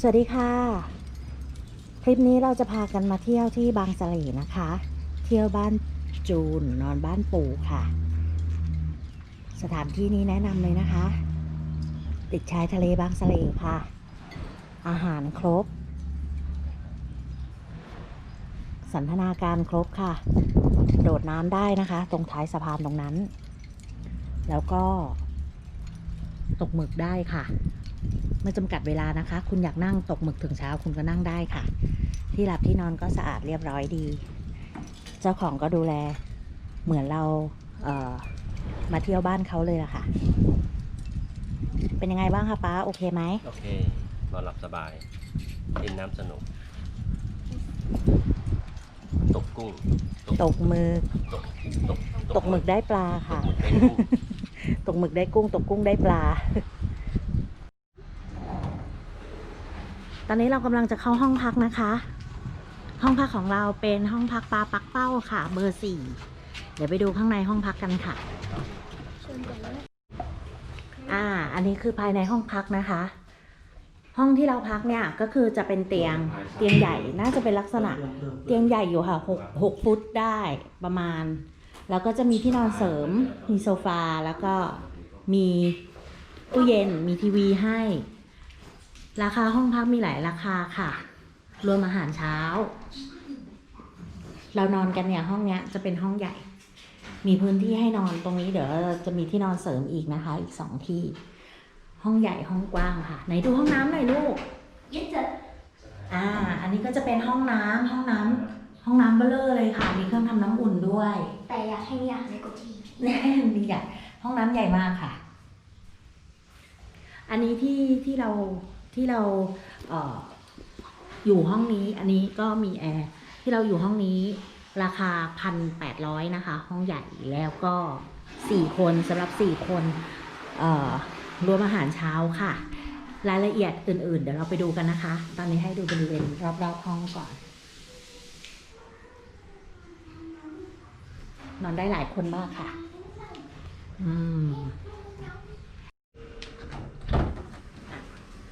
สวัสดีค่ะ คลิปนี้เราจะพากันมาเที่ยวที่บางสะเลนะคะ เที่ยวบ้านจูนนอนบ้านปู่ค่ะ สถานที่นี้แนะนำเลยนะคะ ติดชายทะเลบางสะเลค่ะ อาหารครบ สันทนาการครบค่ะ โดดน้ำได้นะคะ ตรงท้ายสะพานตรงนั้น แล้วก็ ตกหมึกได้ค่ะ ไม่จำกัดเวลานะคะ คุณอยากนั่งตกหมึกถึงเช้าคุณก็นั่งได้ค่ะ ที่หลับที่นอนก็สะอาดเรียบร้อยดี เจ้าของก็ดูแล เหมือนเราเอ่อมาเที่ยวบ้านเขาเลยล่ะค่ะ เป็นยังไงบ้างคะป้าโอเคไหมโอเคนอนหลับสบายเล่นน้ำสนุก ตกกุ้ง ตกหมึกตกตกตกหมึกได้ปลาตค่ะกหมึกได้กุ้งตกหมึกได้กุ้ง ตกกุ้งได้ปลา ตอนนี้เรากำลังจะเข้าห้องพักนะคะ ห้องพักของเราเป็นห้องพักปลาปักเป้าค่ะ เบอร์สี่เดี๋ยวไปดูข้างในห้องพักกันค่ะ อ่า อันนี้คือภายในห้องพักนะคะ ห้องที่เราพักเนี่ยก็คือจะเป็นเตียง เตียงใหญ่ น่าจะเป็นลักษณะ เตียงใหญ่อยู่ค่ะหกหกฟุตได้ประมาณ แล้วก็จะมีที่นอนเสริม มีโซฟา แล้วก็มีตู้เย็น มีทีวีให้ ราคาห้องพักมีหลายราคาค่ะ รวมอาหารเช้า เรานอนกันเนี่ยห้องเนี้ยจะเป็นห้องใหญ่ มีพื้นที่ให้นอนตรงนี้เดี๋ยวเราจะมีที่นอนเสริมอีกนะคะ อีกสองที่ ห้องใหญ่ห้องกว้างค่ะ ไหนดูห้องน้ำหน่อยลูกอ่า อันนี้ก็จะเป็นห้องน้ำห้องน้ำห้องน้ำเบลเลอร์เลยค่ะ มีเครื่องทำน้ำอุ่นด้วย แต่อยากให้มีอาหารในกุฏิแน่ดีอะห้องน้ำใหญ่มากค่ะ อันนี้ที่ที่เรา ที่เราเอออยู่ห้องนี้อันนี้ก็มีแอร์ที่เราอยู่ห้องนี้ราคาพันแปดร้อยนะคะ ห้องใหญ่แล้วก็สี่คนสำหรับสี่คนรวมอาหารเช้าค่ะ รายละเอียดอื่น ๆ เดี๋ยวเราไปดูกันนะคะ ตอนนี้ให้ดูบริเวณรอบ ๆ ห้องก่อน นอนได้หลายคนมากค่ะ อืม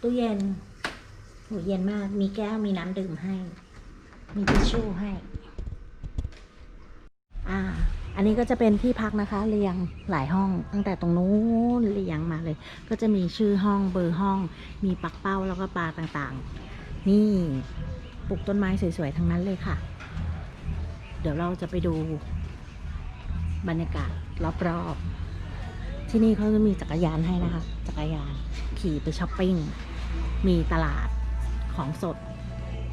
ตู้เย็นโหเย็นมาก มีแก้ว มีน้ำดื่มให้ มีทิชชู่ให้ อ่า อันนี้ก็จะเป็นที่พักนะคะ เรียงหลายห้อง ตั้งแต่ตรงนู้นเรียงมาเลย ก็จะมีชื่อห้อง เบอร์ห้อง มีปักเป้าแล้วก็ปลาต่างๆ นี่ปลูกต้นไม้สวยๆ ทั้งนั้นเลยค่ะ เดี๋ยวเราจะไปดูบรรยากาศรอบๆ ที่นี่เขาจะมีจักรยานให้นะคะ จักรยาน ขี่ไปช้อปปิ้ง มีตลาดของสด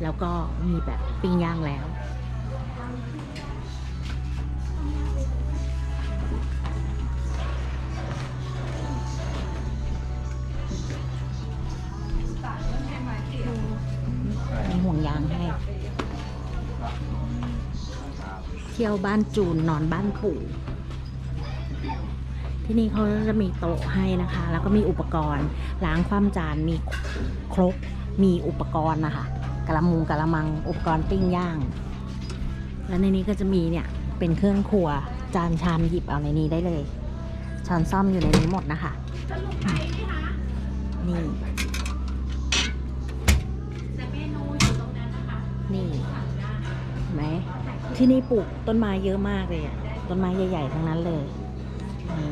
แล้วก็มีแบบปิ้งย่างแล้ว มีห่วงยางให้ เที่ยวบ้านจูนนอนบ้านปู่ ที่นี่เขาจะมีโต๊ะให้นะคะ แล้วก็มีอุปกรณ์ล้างความจานมีครกมีอุปกรณ์นะคะกระมุงกระมังอุปกรณ์ปิ้งย่าง แล้วในนี้ก็จะมีเนี่ยเป็นเครื่องครัวจานชามหยิบเอาในนี้ได้เลยช้อนซ่อมอยู่ในนี้หมดนะคะนี่นี่เห็นไหมที่นี่ปลูกต้นไม้เยอะมากเลยอะต้นไม้ใหญ่ ๆ ทั้งนั้นเลยนี่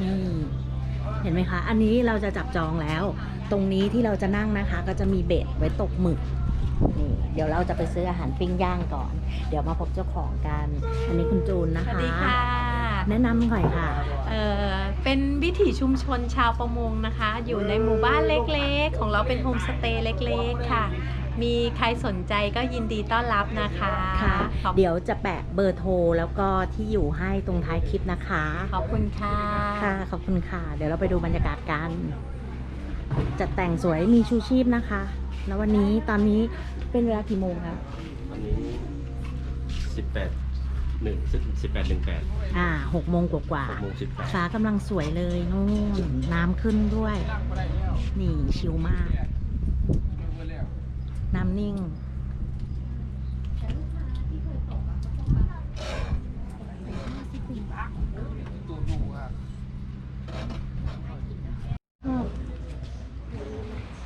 นี่เห็นไหมคะ อันนี้เราจะจับจองแล้ว ตรงนี้ที่เราจะนั่งนะคะ ก็จะมีเบ็ดไว้ตกหมึกนี่เดี๋ยวเราจะไปซื้ออาหารปิ้งย่างก่อน เดี๋ยวมาพบเจ้าของกัน อันนี้คุณจูนนะสวัสคะ ดีค่ะ แนะนำหน่อยค่ะ เอ่อ เป็นวิถีชุมชนชาวประมงนะคะ อยู่ในหมู่บ้านเล็กๆ ของเราเป็นโฮมสเตย์เล็กๆ ค่ะ มีใครสนใจก็ยินดีต้อนรับนะคะค่ะขอบเดี๋ยวจะแปะเบอร์โทรแล้วก็ที่อยู่ให้ตรงท้ายคลิปนะคะ ขอบคุณค่ะ ค่ะ ขอบคุณค่ะ เดี๋ยวเราไปดูบรรยากาศกัน จัดแต่งสวยมีชูชีพนะคะ แล้ววันนี้ตอนนี้เป็นเวลากี่โมงคะวันนี้สิบแปดหนึ่งสิบแปดหนึ่งแปดอ่าหกโมงกว่าหกโมงสิบแปดๆฟ้ากำลังสวยเลยนู่นน้ำขึ้นด้วย นี่ชิลมาก น้ำนิ่ง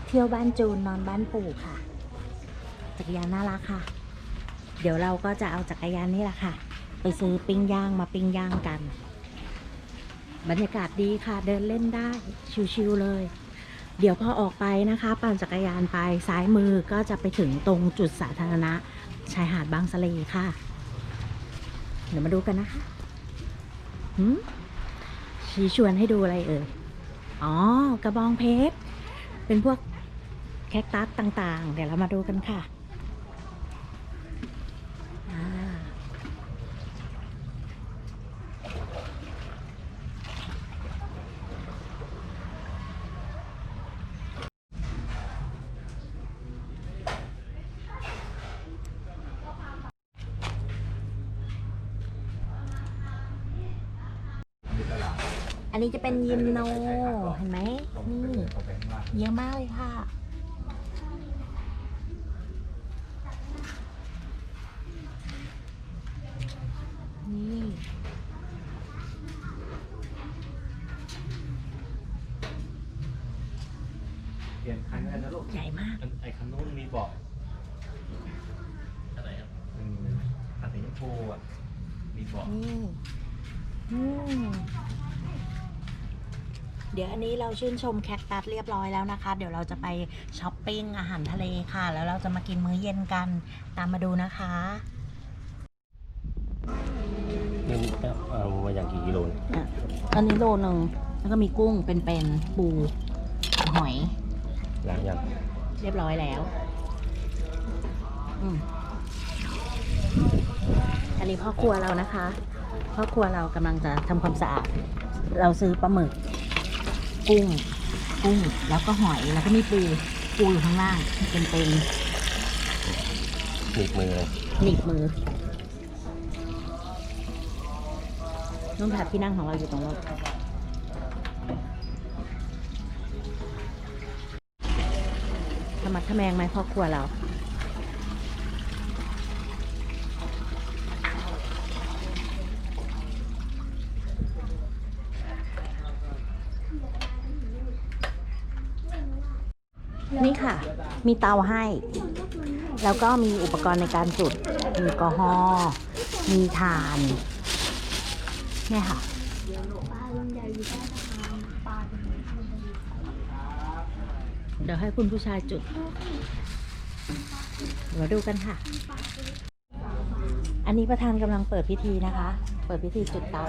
เที่ยวบ้านจูนนอนบ้านปู่ค่ะ จักรยานน่ารักค่ะ เดี๋ยวเราก็จะเอาจักรยานนี่แหละค่ะ ไปซื้อปิ้งย่างมาปิ้งย่างกัน บรรยากาศดีค่ะ เดินเล่นได้ชิวๆเลย เดี๋ยวพอออกไปนะคะ ปั่นจักรยานไปซ้ายมือก็จะไปถึงตรงจุดสาธารณะชายหาดบางสะเลค่ะ เดี๋ยวมาดูกันนะคะหืมชี้ชวนให้ดูอะไรเอ่ย อ๋อ กระบองเพชร เป็นพวกแคคตัสต่างๆ เดี๋ยวเรามาดูกันค่ะอ่า อันนี้จะเป็นยิมโน เห็นไหมนี่เยอะมากเลยค่ะนี่เปลี่ยนคันกันนะลูกใหญ่มากไอ้คันนู้นมีเบาะอะไรครับอืมคันสีชมพูอะมีเบาะนี่อืม เดี๋ยวอันนี้เราชื่นชมแคคตัสเรียบร้อยแล้วนะคะ เดี๋ยวเราจะไปช้อปปิ้งอาหารทะเลค่ะ แล้วเราจะมากินมื้อเย็นกัน ตามมาดูนะคะนี่เอามาอย่างกี่กิโลเนี่ยอะอันนี้โลหนึ่งแล้วก็มีกุ้งเป็นๆปูหอยล้างยังเรียบร้อยแล้ว อืมอันนี้พ่อครัวเรานะคะ พ่อครัวเรากำลังจะทำความสะอาด เราซื้อปลาหมึก กุ้งกุ้งแล้วก็หอยแล้วก็มีปูปูอยู่ข้างล่างเป็นเป็นหนีบมือเลยหนีบมือนุ่นค่ะที่นั่งของเราอยู่ตรงนู้นธรรมัดทะแมงไหมพ่อครัวเรา นี่ค่ะ มีเตาให้ แล้วก็มีอุปกรณ์ในการจุด มีแอลกอฮอลมีถ่านเนี่ยค่ะเดี๋ยวให้คุณผู้ชายจุด เดี๋ยวมาดูกันค่ะ อันนี้ประธานกำลังเปิดพิธีนะคะ เปิดพิธีจุดเตา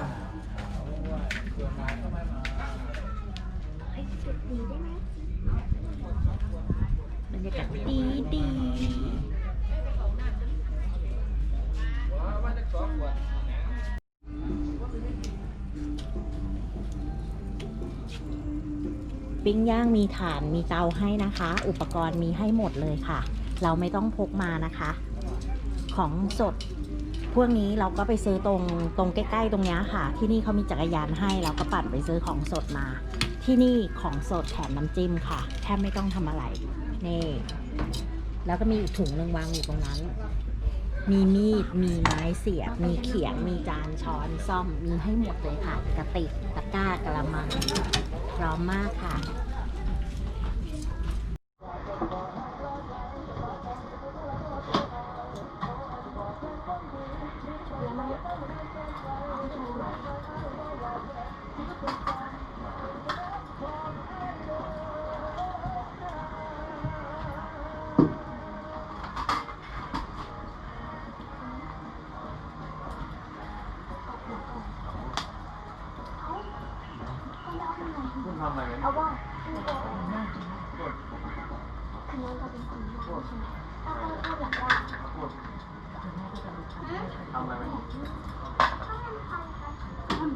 ปิ้งย่างมีถ่านมีเตาให้นะคะ อุปกรณ์มีให้หมดเลยค่ะ เราไม่ต้องพกมานะคะ ของสดพวกนี้เราก็ไปซื้อตรงตรงใกล้ๆตรงนี้ค่ะ ที่นี่เขามีจักรยานให้เราก็ปั่นไปซื้อของสดมา ที่นี่ของสดแถมน้ำจิ้มค่ะแทบไม่ต้องทำอะไรนี่แล้วก็มีอีกถุงหนึ่งวางอยู่ตรงนั้น มีมีด มีไม้เสียบ มีเขียง มีจานช้อนซ่อม มีให้หมดเลยค่ะ กระติก ตะกร้ากระมัง พร้อมมากค่ะ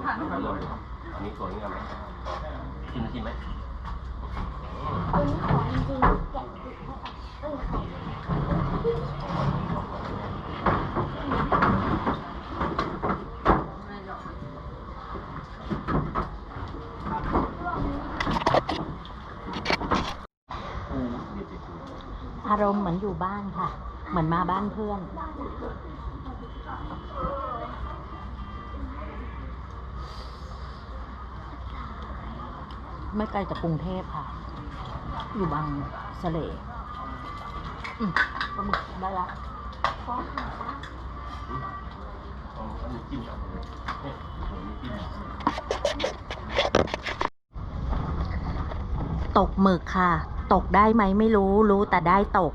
อันนี้สวยงามไหมกินนาทีไหมตัวนี้ของจริงๆแกะติดให้อะเอ้ยของอืมเดี๋ยวจะดูอารมณ์เหมือนอยู่บ้านค่ะ เหมือนมาบ้านเพื่อน ไม่ไกลจากกรุงเทพค่ะ อยู่บางสะเลอืมปลาหมึกได้ละขอหาอ๋ออันนี้จิ้มเอาเนี่ยผมมีจิ้มตกหมึกค่ะ ตกได้ไหมไม่รู้ รู้แต่ได้ตก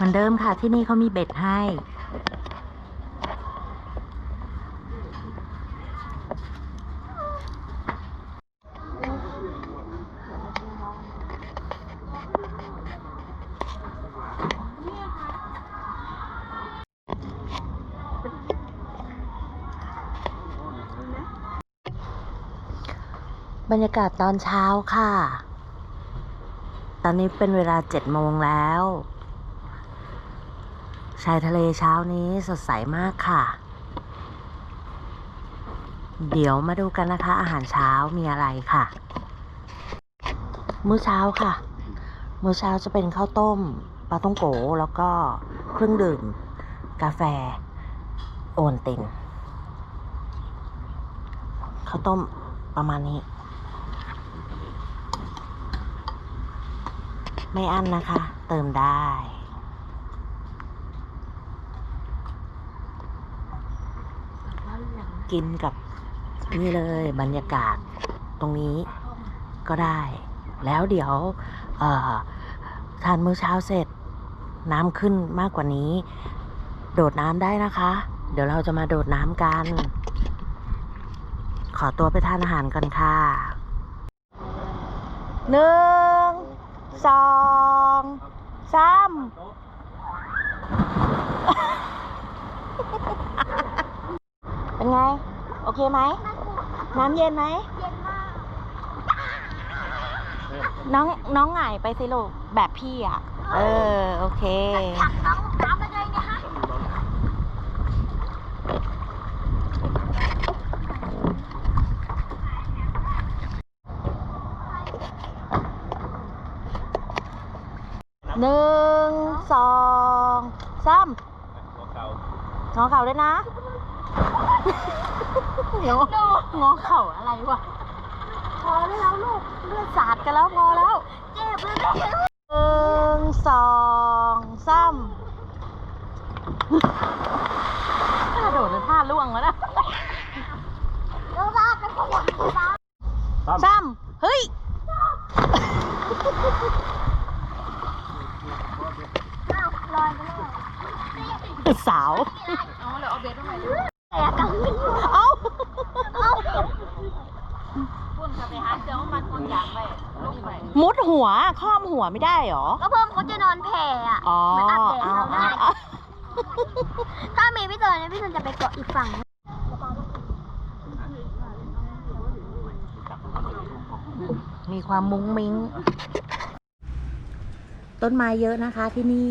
เหมือนเดิมค่ะที่นี่เขามีเบ็ดให้ บรรยากาศตอนเช้าค่ะ ตอนนี้เป็นเวลาเจ็ดโมงแล้ว ชายทะเลเช้านี้สดใสมากค่ะ เดี๋ยวมาดูกันนะคะ อาหารเช้ามีอะไรค่ะ มื้อเช้าค่ะ มื้อเช้าจะเป็นข้าวต้มปลาต้องโกแล้วก็เครื่องดื่ม กาแฟ โอนตินข้าวต้มประมาณนี้ ไม่อั้นนะคะ เติมได้ กินกับนี่เลยบรรยากาศตรงนี้ก็ได้ แล้วเดี๋ยวทานมื้อเช้าเสร็จน้ำขึ้นมากกว่านี้ โดดน้ำได้นะคะ เดี๋ยวเราจะมาโดดน้ำกัน ขอตัวไปทานอาหารกันค่ะหนึ่งสองสาม เป็นไง โอเคไหม น้ำเย็นไหม เย็นมาก น้องน้องหงายไปสิลูกแบบพี่อะ เออ โอเคผลักน้องน้ำไปเลยเนี่ยฮะหนึ่งสองสามหัวเข่างอเข่าด้วยนะ เดี๋ยวงอเข่าอะไรวะ พอได้แล้วลูกเลือดสาดกันแล้วพอแล้ว เจ็บเลยแม่หนึ่งสองสามถ้าโดดจะท่าล่วงแล้วนะ เดี๋ยวราดเป็นคนอย่างนี้นะสามเฮ้ย อ้าวลอยไปเลย สาว แต่กัง เอ้า เอ้า มุดหัวค้อมหัว ไม่ได้เหรอ ก็เพิ่มเขาจะนอนแผ่อะอ๋อเหมือนอาบแดดเอาเราเอาได้เอาถ้ามีพี่เตยเนี่ยพี่เตยจะไปเกาะอีกฝั่งมีความมุ้งมิ้ง ต้นไม้เยอะนะคะที่นี่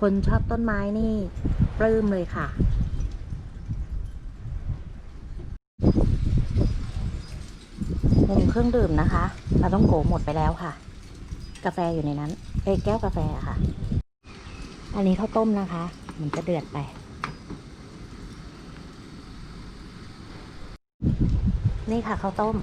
คนชอบต้นไม้นี่ ปลื้มเลยค่ะ มุมเครื่องดื่มนะคะ เราต้องโกหมดไปแล้วค่ะ กาแฟอยู่ในนั้น เอ้ยแก้วกาแฟอะค่ะ อันนี้ข้าวต้มนะคะ มันจะเดือดไป นี่ค่ะข้าวต้ม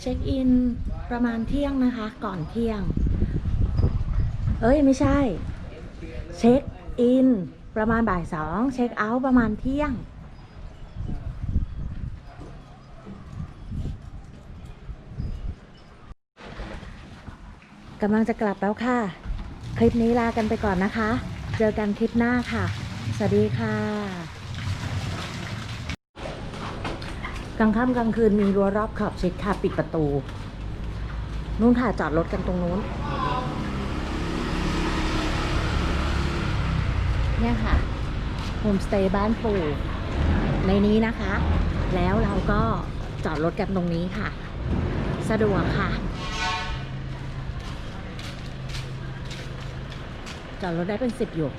เช็คอินประมาณเที่ยงนะคะ ก่อนเที่ยง เอ้ยไม่ใช่ เช็คอินประมาณบ่ายสองเช็คเอาท์ประมาณเที่ยง กำลังจะกลับแล้วค่ะ คลิปนี้ลากันไปก่อนนะคะ เจอกันคลิปหน้าค่ะ สวัสดีค่ะ กลางค่ำกลางคืนมีรั้วรอบขอบชิดค่ะปิดประตู นู่นค่ะจอดรถกันตรงนู้น เนี่ยค่ะโฮมสเตย์บ้านปู่ในนี้นะคะ แล้วเราก็จอดรถกันตรงนี้ค่ะ สะดวกค่ะ จอดรถได้เป็นสิบอยู่